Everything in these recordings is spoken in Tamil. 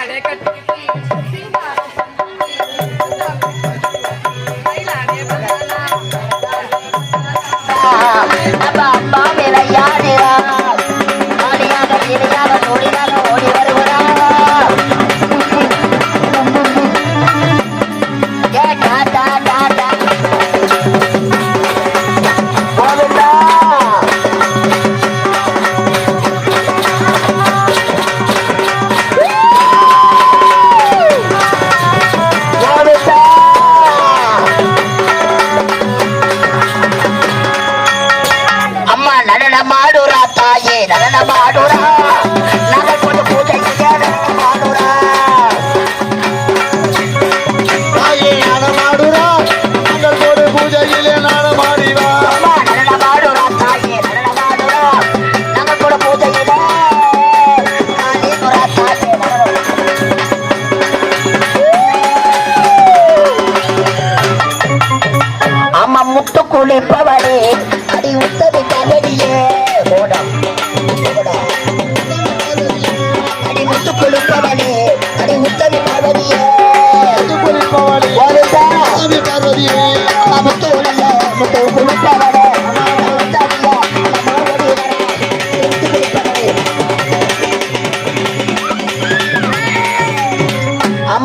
அடை கட்டி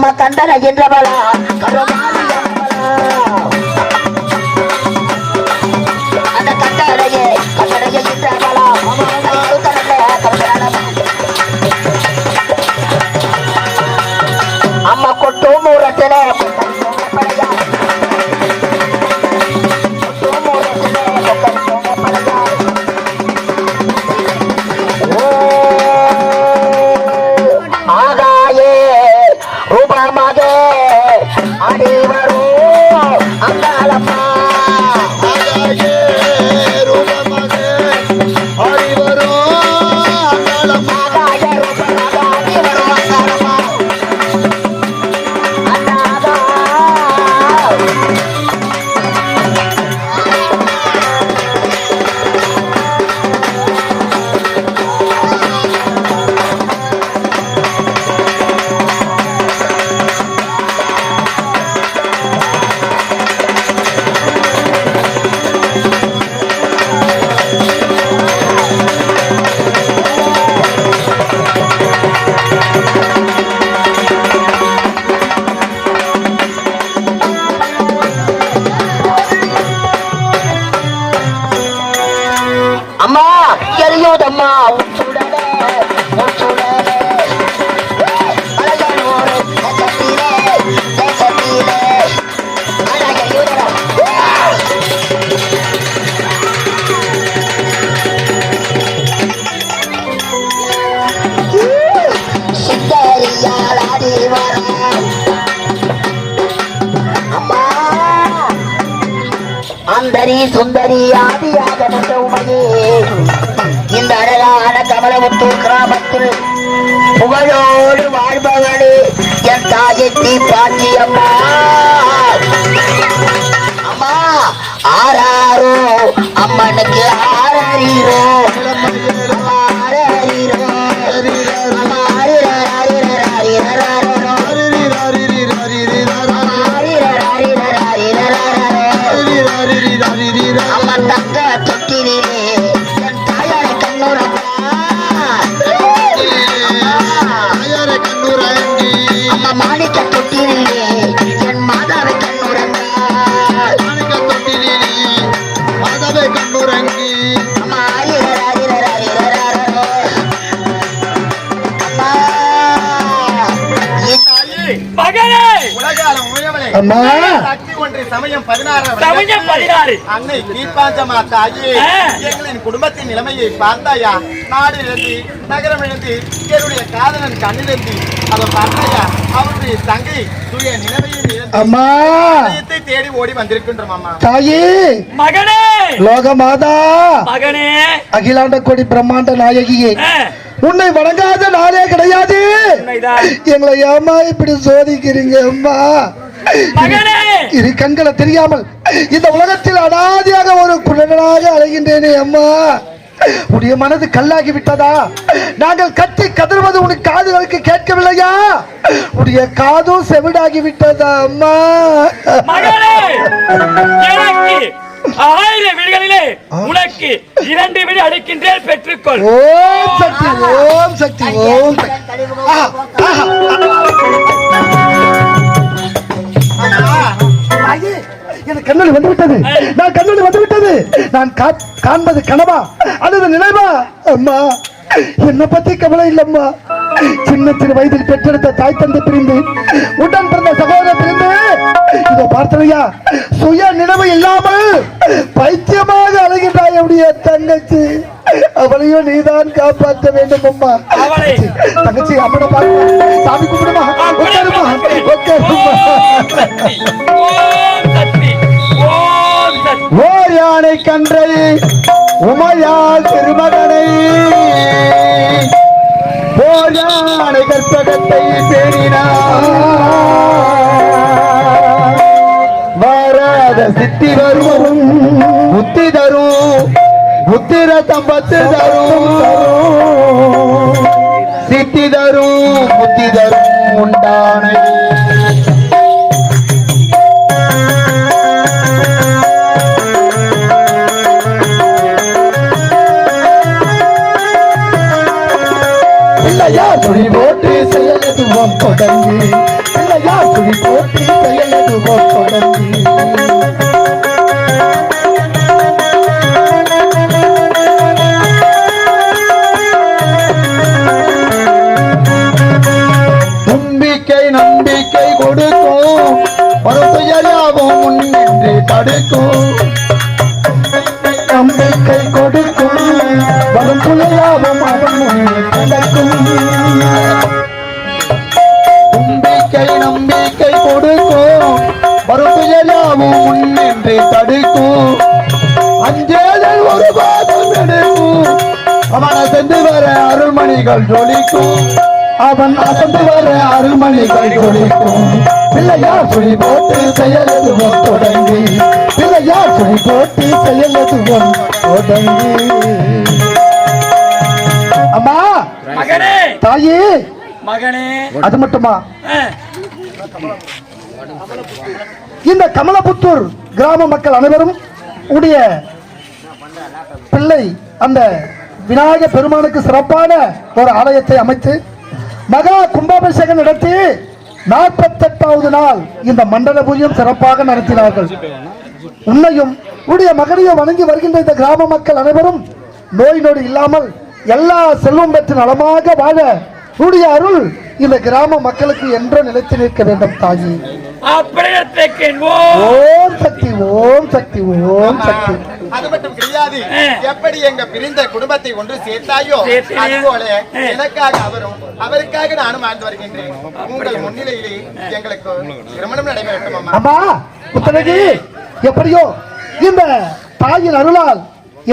நம்ம கண்டன என்றவளா அந்த கண்டனையே கண்டனையே என்றவளா அம்மா கொட்டும் மூலத்திலே சுந்தரி ஆதியாக உமையே இந்த அழகான கமலமுத்தூர் கிராமத்தில் புகழோடு வாழ்பவளே என் தாயை தீப்பாட்சி அம்மா அம்மா ஆறாரோ அம்மனுக்கு ஆறாரீரோ அம்மா சக்தி ஒன்று சமயம் பதினாறு. சமயம் பதினாறு அன்னை தீபாஞ்சமா தாயே எங்களின் குடும்பத்தின் நிலைமையை பார்த்தாயா? நாடு இழந்து நகரம் இழந்து என்னுடைய காதலன் கண்ணிலிருந்து அதை பார்த்தாயா? அவருடைய தங்கை தூய நிலைமையில் அம்மா. தேடி ஓடி வந்திருக்கின்றோம் அம்மா. தாயே. மகனே. லோக மகனே. அகிலாண்ட கோடி பிரம்மாண்ட நாயகியே. உன்னை வணங்காத நாளே கிடையாது. எங்களை ஏமா இப்படி சோதிக்கிறீங்க அம்மா? இரு கண்களை தெரியாமல் இந்த உலகத்தில் அனாதியாக ஒரு குழந்தையாக அழைகின்றேனே அம்மா. உடைய மனது கல்லாகி விட்டதா? நாங்கள் கத்தி கதறுவது உன் காதுகளுக்கு கேட்கவில்லையா? உடைய காதும் செவிடாகி விட்டதா அம்மா? ஆயிரம் விழிகளிலே உனக்கு இரண்டு விழி அடிக்கின்றேன் பெற்றுக்கொள். ஓம் சக்தி ஓம் சக்தி ஓம் எனக்கு கண்ணொளி வந்து விட்டது நான் கண்ணொளி வந்து விட்டது நான் காண்பது கனவா அல்லது நினைவா? அம்மா என்னை பத்தி கவலை இல்லம்மா. சின்ன சிறு வயதில் பெற்றெடுத்த தாய் தந்தை பிரிந்து உடன் பிறந்த சகோதரர் பிரிந்து இதோ பார்த்தனையா சுய நினைவு இல்லாமல் பைத்தியமாக அழகின்றாய் அப்படிய தங்கச்சி. அவளையும் நீதான் காப்பாற்ற வேண்டும் அம்மா. தங்கச்சி அம்மனை பாருமா சாமி கும்பிடுமா? உட்காருமா? உட்காருமா? ஓர் யானை கன்றை உமையால் திருமகனை. ஓர் யானை கற்பகத்தை பேணினார் வராத சித்தி வருவரும் புத்தி தரும் புத்திர தம்பத்து தரும். சித்தி தரும் புத்தி தரும் உண்டானை. பிள்ளையா துணி போட்டு செயலதுவோம் தொடங்கி. பிள்ளையா துணி போட்டு செயலதுவோம் தொடங்கி. நம்பிக்கை நம்பிக்கை கொடுக்கும். ஒரு துயராகும் முன்னின்று தடுக்கும். அருள்மணிகள் ஜொலிக்கும். அவன் அசந்து வர அருள்மணிகள் ஜொலிக்கும். பிள்ளையார் சுழி போட்டு செயலதுவம் தொடங்கி. பிள்ளையார் சுழி போட்டு செயலதுவம் தொடங்கி. அம்மா! மகனே! தாயே! மகனே! அது மட்டுமா? இந்த கமலபுத்தூர் கிராம மக்கள் அனைவரும் உடைய பிள்ளை அந்த விநாயக பெருமானுக்கு சிறப்பான ஒரு ஆலயத்தை அமைத்து மகா கும்பாபிஷேகம் நடத்தி நாற்பத்தெட்டாவது நாள் இந்த மண்டல பூஜையும் சிறப்பாக நடத்தினார்கள். உன்னையும் உடைய மகனையும் வணங்கி வருகின்ற இந்த கிராம மக்கள் அனைவரும் நோய் நொடி இல்லாமல் எல்லா செல்வம் பெற்று நலமாக வாழ உடைய அருள் இந்த கிராம மக்களுக்கு என்று நிலைத்து நிற்க வேண்டும் தாயி. ஓம் சக்தி ஓம் சக்தி ஓம் சக்தி. அது மட்டும் கிடையாது. எப்படி எங்க பிரிந்த குடும்பத்தை ஒன்று சேர்த்தாயோ. அதுபோல. எனக்காக அவரும் அவருக்காக நானும் வாழ்ந்து வருகின்றேன். உங்கள் முன்னிலையிலே எங்களுக்கு திருமணம் நடைபெறட்டும் அம்மா புத்தனகி எப்படியோ இந்த தாயின் அருளால்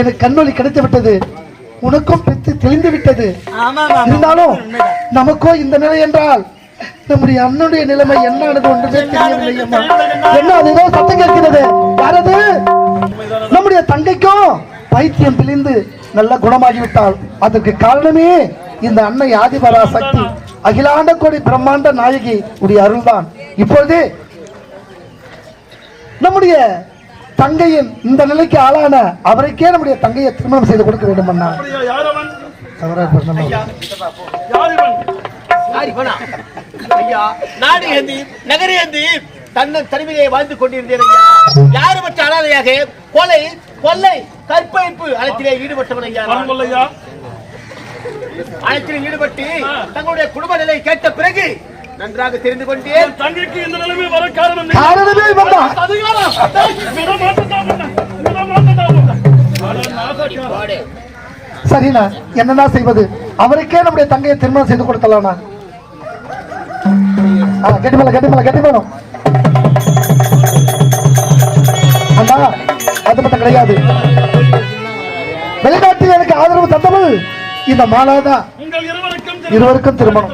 எனக்கு கண்ணொளி கிடைத்து விட்டது உனக்கும் பித்து தெளிந்து விட்டது. இருந்தாலும் நமக்கோ இந்த நிலை என்றால் நம்முடைய அண்ணனுடைய நிலைமை என்னன்னு ஒன்றுமே தெரியவில்லை என்ன அது ஏதோ சத்தம் கேட்கிறது. யாரது? நம்முடைய தங்கைக்கும் பைத்தியம் பிழிந்து நல்ல குணமாகிவிட்டால் அதற்கு காரணமே இந்த அன்னை ஆதிபரா சக்தி அகிலாண்ட கோடி பிரம்மாண்ட நாயகி உடைய அருள்தான். இப்பொழுது நம்முடைய தங்கையின் இந்த நிலைக்கு ஆளான அவருக்கே நம்முடைய தங்கையை திருமணம் செய்து கொடுக்க வேண்டும் அண்ணா. தன்னன் தனிமையை வாழ்ந்து கொண்டிருந்தேன் ஐயா. யாருமற்ற அனாதையாக கொலை கொள்ளை கற்பழிப்பு அனைத்திலே ஈடுபட்டவன் ஐயா நான். அனைத்திலும் ஈடுபட்டு தங்களுடைய குடும்ப நிலை கேட்ட பிறகு நன்றாக தெரிந்து கொண்டேன். தங்கைக்கு இந்த நிலைமை வர காரணம் நீ. காரணமே. சரிண்ணா என்னண்ணா செய்வது? அவருக்கே நம்முடைய தங்கையை திருமணம் செய்து கொடுத்தலாம்ண்ணா ஆ, கெட்டி மேல கெட்டி மேல கெட்டி வேணும் அண்ணா அது மட்டும் கிடையாது. வெளிநாட்டில் எனக்கு ஆதரவு தந்தவள் இந்த இருவருக்கும் இருவருக்கும் திருமணம்.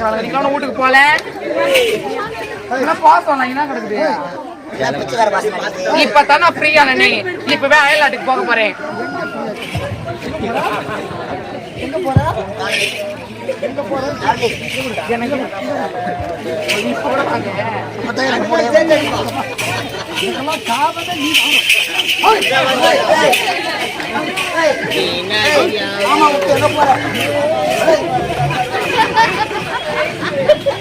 சட்டத்தில் இங்கே கிடக்குறாங்க நீங்க ஒன்னும் வீட்டுக்கு போல சொன்னாங்க என்ன கிடக்குது? இப்பதான் நான் ஃப்ரீயா நீ இப்பவே அயல்நாட்டுக்கு போக போறேன்.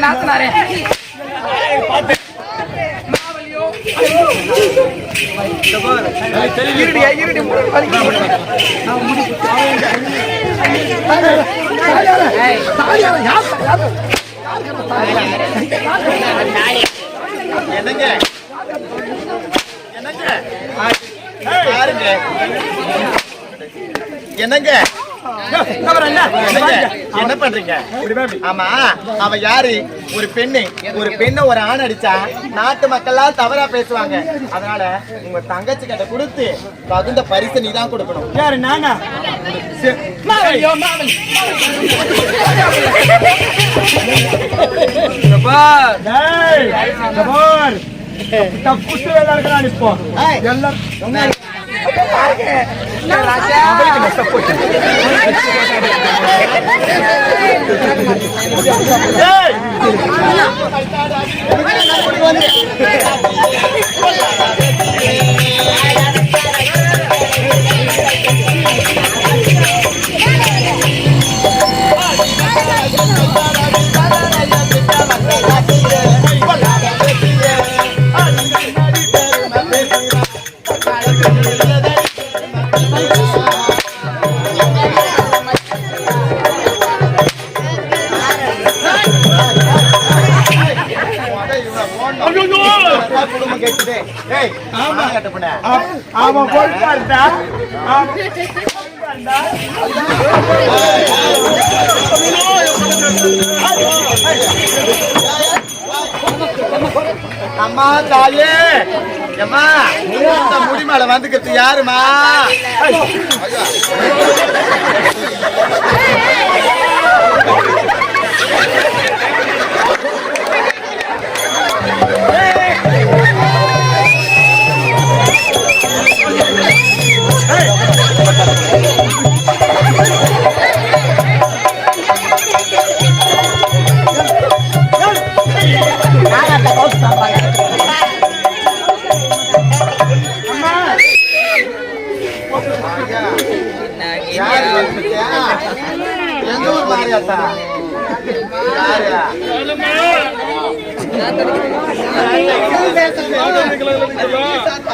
நாத்தனாரே இருடி என்னங்க? என்னங்க பாருங்க. என்னங்க? என்ன பண்றீங்க? ஆமா அவ யாரு? ஒரு பெண்ணு. ஒரு பெண்ணை ஒரு ஆண் அடிச்சா நாட்டு மக்கள்லாம் தவறா பேசுவாங்க. அதனால உங்க தங்கச்சி கிட்ட கொடுத்து தகுந்த பரிசு நீ தான் கொடுக்கணும். யாரு நானா? மாவலியோ மாவலி ராஜா குடும்பம் கேட்டுதே ஏய் ஆமா. கட்டப்பட அவன் பொறுப்பாருடா அம்மா தாயே. அம்மா இந்த முடி மேல வந்துக்கிறது யாருமா எந்த ஊர் மாரியாத்தா? யாரு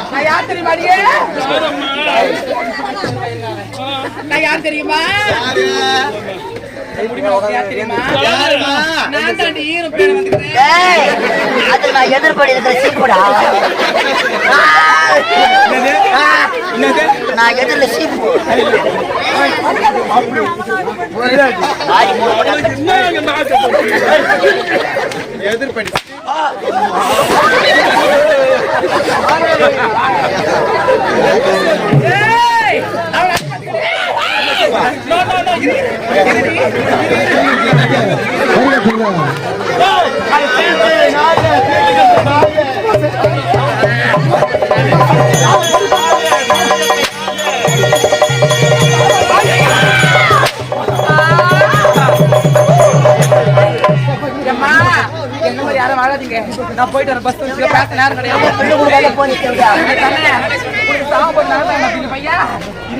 நான் யார் தெரியுமா? அடியே? நான் யார்? தெரியுமா எதிர்படி இருக்கிற சீப்புடா. நான் எதிரில் சீப்பு. எதிர்படி ஏய் நான் போயிட்டு வரேன் பஸ் வந்து பேச நேரம் கிடையாது.